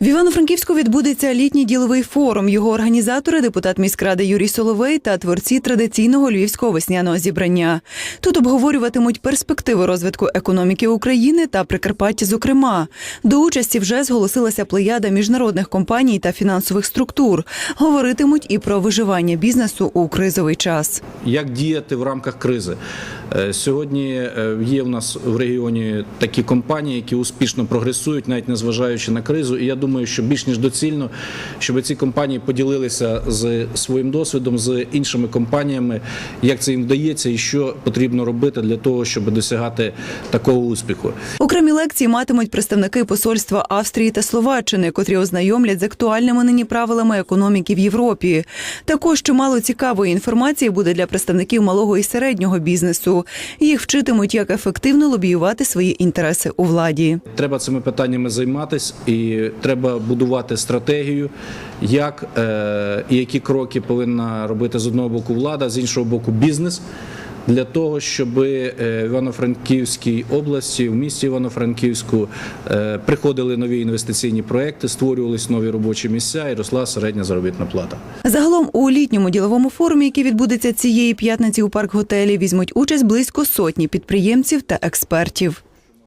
В Івано-Франківську відбудеться літній діловий форум. Його організатори, депутат міськради Юрій Соловей та творці традиційного львівського весняного зібрання. Тут обговорюватимуть перспективи розвитку економіки України та Прикарпаття. Зокрема, до участі вже зголосилася плеяда міжнародних компаній та фінансових структур. Говоритимуть і про виживання бізнесу у кризовий час. як діяти в рамках кризи. Е, Сьогодні е, є в нас в регіоні такі компанії, які успішно прогресують, навіть незважаючи на кризу. І я думаю, що більш ніж доцільно, щоб ці компанії поділилися з своїм досвідом з іншими компаніями, як це їм вдається, і що потрібно робити для того, щоб досягати такого успіху. Окремі лекції матимуть представники посольства Австрії та Словаччини, котрі ознайомлять з актуальними нині правилами економіки в Європі. Також чимало цікавої інформації буде для представників малого і середнього бізнесу. Їх вчитимуть, як ефективно лобіювати свої інтереси у владі. Треба цими питаннями займатися і треба будувати стратегію, як е, і які кроки повинна робити з одного боку влада, з іншого боку бізнес. Для того щоб е, в Івано-Франківській області, в місті Івано-Франківську е, приходили нові інвестиційні проекти, створювались нові робочі місця і росла середня заробітна плата. Загалом у літньому діловому форумі, який відбудеться цієї п'ятниці у парк готелі, візьмуть участь близько сотні підприємців та експертів.